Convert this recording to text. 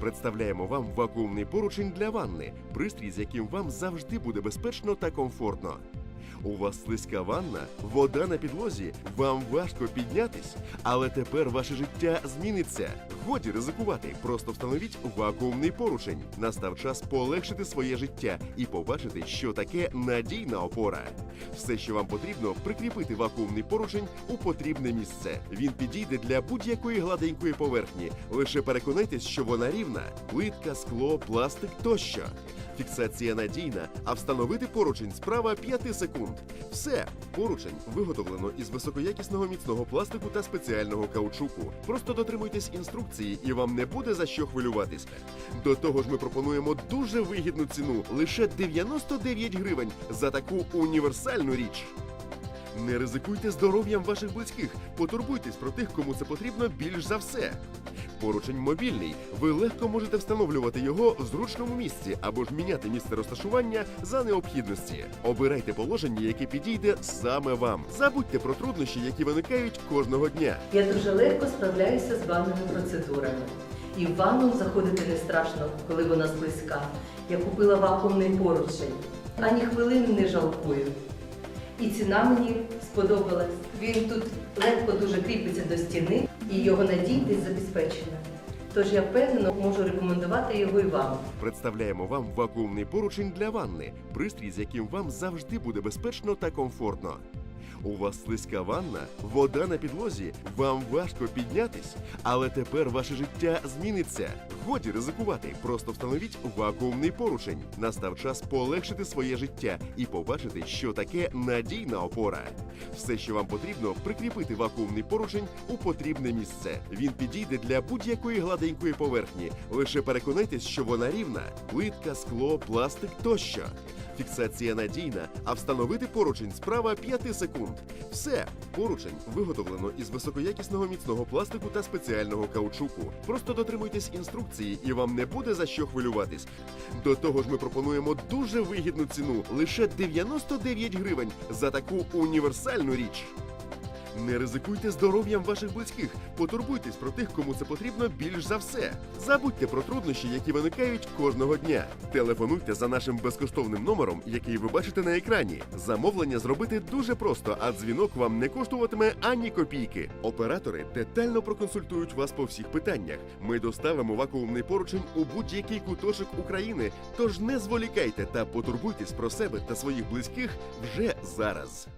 Представляємо вам вакуумний поручень для ванни, пристрій, з яким вам завжди буде безпечно та комфортно. У вас слизька ванна, вода на підлозі, вам важко піднятись, але тепер ваше життя зміниться. Годі ризикувати, просто встановіть вакуумний поручень. Настав час полегшити своє життя і побачити, що таке надійна опора. Все, що вам потрібно, прикріпити вакуумний поручень у потрібне місце. Він підійде для будь-якої гладенької поверхні. Лише переконайтесь, що вона рівна: плитка, скло, пластик тощо. Фіксація надійна, а встановити поручень справа 5 секунд. Все, поручень виготовлено із високоякісного міцного пластику та спеціального каучуку. Просто дотримуйтесь інструкції, і вам не буде за що хвилюватися. До того ж, ми пропонуємо дуже вигідну ціну лише 99 гривень за таку універсальну річ. Не ризикуйте здоров'ям ваших близьких, потурбуйтесь про тих, кому це потрібно більш за все. Поручень мобільний. Ви легко можете встановлювати його в зручному місці або ж міняти місце розташування за необхідності. Обирайте положення, яке підійде саме вам. Забудьте про труднощі, які виникають кожного дня. Я дуже легко справляюся з ванними процедурами. І в ванну заходити не страшно, коли вона близька. Я купила вакуумний поручень, ані хвилини не жалкую. І ціна мені сподобалась. Він тут легко дуже кріпиться до стіни і його надійність забезпечена. Тож я впевнено можу рекомендувати його і вам. Представляємо вам вакуумний поручень для ванни, пристрій, з яким вам завжди буде безпечно та комфортно. У вас слизька ванна, вода на підлозі, вам важко піднятись, але тепер ваше життя зміниться. Годі ризикувати, просто встановіть вакуумний поручень. Настав час полегшити своє життя і побачити, що таке надійна опора. Все, що вам потрібно, прикріпити вакуумний поручень у потрібне місце. Він підійде для будь-якої гладенької поверхні. Лише переконайтесь, що вона рівна: плитка, скло, пластик тощо. Фіксація надійна, а встановити поручень справа 5 секунд. Все, поручень виготовлено із високоякісного міцного пластику та спеціального каучуку. Просто дотримуйтесь інструкції, і вам не буде за що хвилюватись. До того ж, ми пропонуємо дуже вигідну ціну лише 99 гривень за таку універсальну річ. Не ризикуйте здоров'ям ваших близьких, потурбуйтесь про тих, кому це потрібно більш за все. Забудьте про труднощі, які виникають кожного дня. Телефонуйте за нашим безкоштовним номером, який ви бачите на екрані. Замовлення зробити дуже просто, а дзвінок вам не коштуватиме ані копійки. Оператори детально проконсультують вас по всіх питаннях. Ми доставимо вакуумний поручень у будь-який куточок України. Тож не зволікайте та потурбуйтесь про себе та своїх близьких вже зараз.